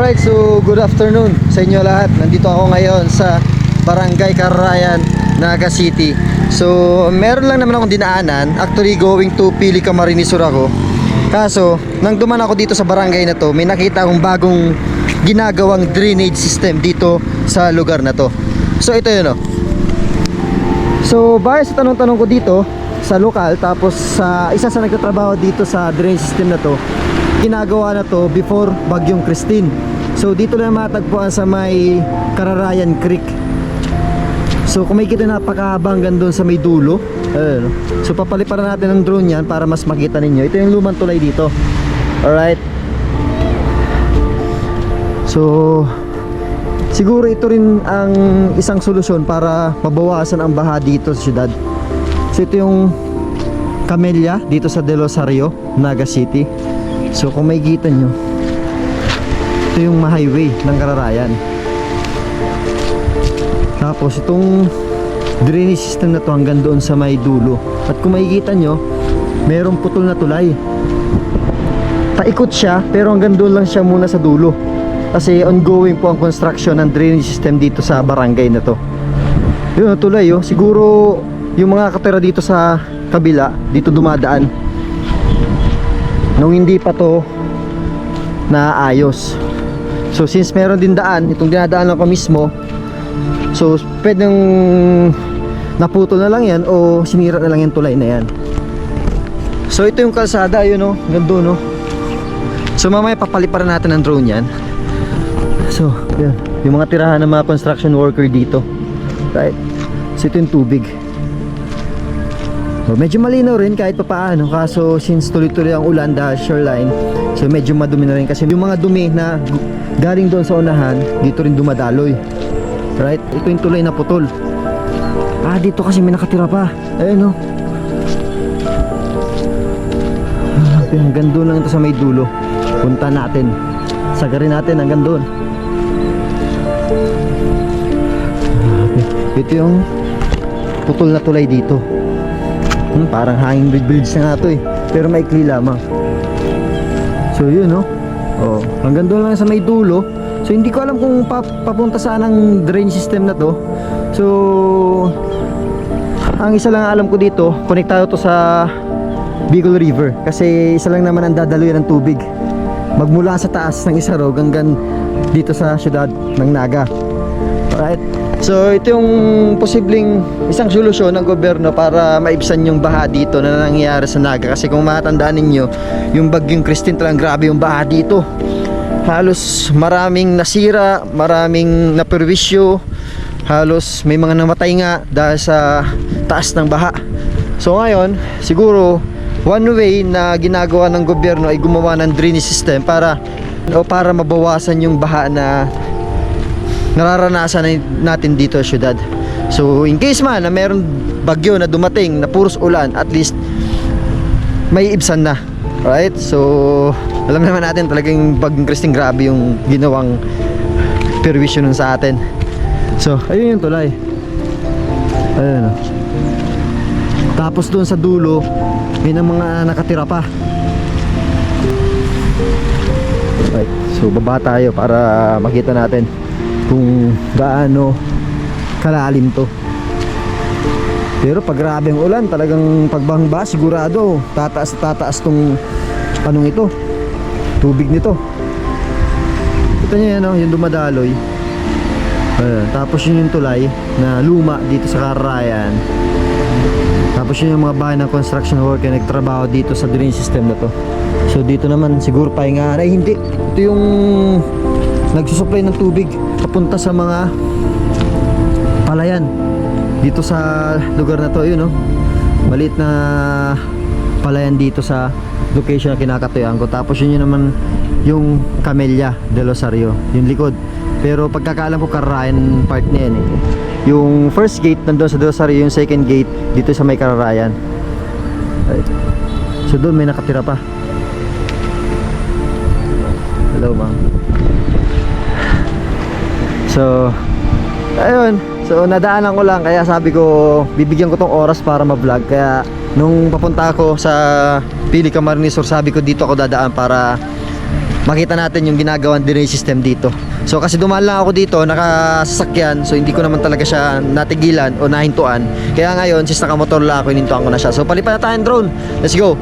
Alright, so good afternoon sa inyo lahat. Nandito ako ngayon sa Barangay Carayan, Naga City. So, meron lang naman akong dinaanan. Actually, going to Pili Camarines Sur ako. Kaso, nang duman ako dito sa barangay na to, may nakita akong bagong ginagawang drainage system dito sa lugar na to. So, ito yun oh. So, base sa tanong-tanong ko dito sa lokal tapos sa isa sa nagtatrabaho dito sa drainage system na to, ginagawa na to before Bagyong Christine. So, dito lang matagpuan sa may Kararayan Creek. So, kung makikita napakahabang hanggang doon sa may dulo. Ayun. So, papaliparan natin ng drone yan para mas makita ninyo. Ito yung lumang tulay dito. Alright. So, siguro ito rin ang isang solusyon para mabawasan ang baha dito sa syudad. So ito yung Camellia dito sa De Rosario, Naga City. So kung may kita nyo, ito yung ma-highway ng Kararayan. Tapos itong drainage system na to hanggang doon sa may dulo. At kung makikita nyo, merong putol na tulay. Paikot siya, pero hanggang doon lang siya muna sa dulo. Kasi ongoing po ang construction ng drainage system dito sa barangay na to. Yun, tulay oh. Siguro yung mga katira dito sa kabila, dito dumadaan. Nung hindi pa to naayos. So since meron din daan, itong dinadaanan ko mismo, so pwedeng naputol na lang yan o sinira na lang yung tulay na yan. So ito yung kalsada, yun oh, gando no. So mamaya papaliparan natin ng drone yan. So, yan. Yung mga tirahan ng mga construction worker dito. Right? So ito yung tubig. So, medyo malinaw rin kahit pa paano kaso since tuloy-tuloy ang ulan dahil shoreline so medyo madumi na rin. Kasi yung mga dumi na galing doon sa unahan dito rin dumadaloy. Right? Ito yung tulay na putol. Ah dito kasi may nakatira pa. Ayun no ah, hanggang doon lang ito sa may dulo. Punta natin. Sagarin natin hanggang doon. Ito yung putol na tulay dito Hmm, parang hanging bridge na nga to eh. Pero maikli lamang. So yun no. Oh, hanggang doon lang sa may dulo. So hindi ko alam kung pa papunta saan ang drain system na to. So ang isa lang alam ko dito, konektado to sa Bicol River kasi isa lang naman ang dadaluyan ng tubig. Magmula sa taas ng Isarog hanggang dito sa syudad ng Naga. Alright. So ito yung posibleng isang solusyon ng gobyerno para maibsan yung baha dito na nangyayari sa Naga. Kasi kung matandaan ninyo yung bagyong Christine talagang grabe yung baha dito. Halos maraming nasira maraming naperwisyo. Halos may mga namatay nga dahil sa taas ng baha. So ngayon siguro one way na ginagawa ng gobyerno ay gumawa ng drainage system para o para mabawasan yung baha na nararanasan na- natin dito sa syudad. So in case man na meron bagyo na dumating na puros ulan, at least may ibsan na. Right? So alam naman natin talagang bagyong Christine grabe yung ginawang perwisyo nun sa atin. So ayun yung tulay. Ayun oh. Tapos doon sa dulo, may ng mga nakatira pa. Right. So baba tayo para makita natin kung gaano kalalim to. Pero pag grabe ang ulan, talagang pagbangba sigurado tataas tataas tong anong ito. Tubig nito. Kita niyo yan, oh, yung dumadaloy. Ayan, tapos yun yung tulay na luma dito sa Karayan. Tapos yun yung mga bahay ng construction worker na nagtrabaho dito sa drain system na to. So dito naman siguro pahinga. Ay hindi. Ito yung nagsusupply ng tubig papunta sa mga palayan. Dito sa lugar na to, yun no. Maliit na palayan dito sa location na kinakatuyuan ko. Tapos yun yun naman yung Camellia de Rosario, yung likod. Pero pagkakaalam ko Karayan part na yan eh. Yung first gate nandun sa De Rosario, yung second gate dito sa may Kararayan. So doon may nakatira pa. Hello ma'am. So, ayun. So, nadaanan ko lang. Kaya sabi ko, bibigyan ko tong oras para ma-vlog. Kaya, nung papunta ako sa Pili Camarines Sur, sabi ko dito ako dadaan para makita natin yung ginagawang drainage system dito. So kasi dumaan lang ako dito, nakasasakyan, so hindi ko naman talaga siya natigilan o nahintuan. Kaya ngayon, since nakamotor lang ako, hinintuan ko na siya. So palipan na tayong drone. Let's go!